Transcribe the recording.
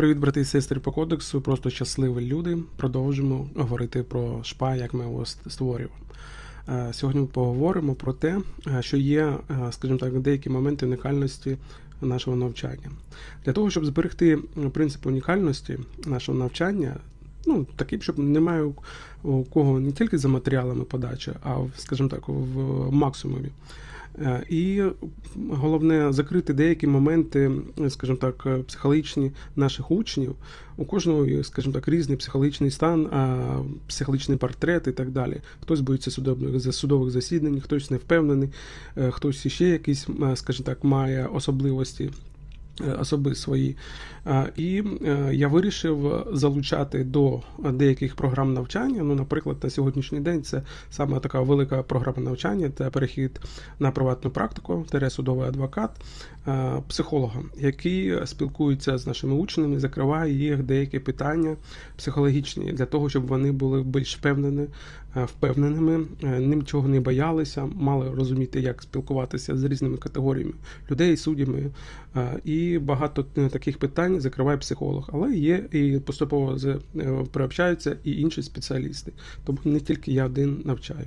Привіт, брати і сестри по кодексу. Просто щасливі люди. Продовжимо говорити про ШПА, як ми його створюємо. Е, Сьогодні ми поговоримо про те, е, що є, е, скажімо так, деякі моменти унікальності нашого навчання. Для того, щоб зберегти принцип унікальності нашого навчання, ну, такий, щоб немає у- кого не тільки за матеріалами подачі, а, скажімо так, в максимумі. Е, І головне закрити деякі моменти, скажімо так, психологічні наших учнів. У кожного, скажімо так, різний психологічний стан, психологічний портрет і так далі. Хтось боїться судових судових засідань, хтось не впевнений, е, хтось ще якісь, е, скажімо так, має особливості. Особи свої. І е, я вирішив залучати до деяких програм навчання. Ну, наприклад, на сьогоднішній день це саме така велика програма навчання це перехід на приватну практику, судовий адвокат, е, психолога, який спілкується з нашими учнями, закриває їх деякі питання психологічні для того, щоб вони були більш впевнені, е, впевненими, нічого не боялися, мали розуміти, як спілкуватися з різними категоріями людей, суддями. Е, багато е, таких питань закриває психолог, але є і поступово е, приобщаються і інші спеціалісти. Тому не тільки я один навчаю.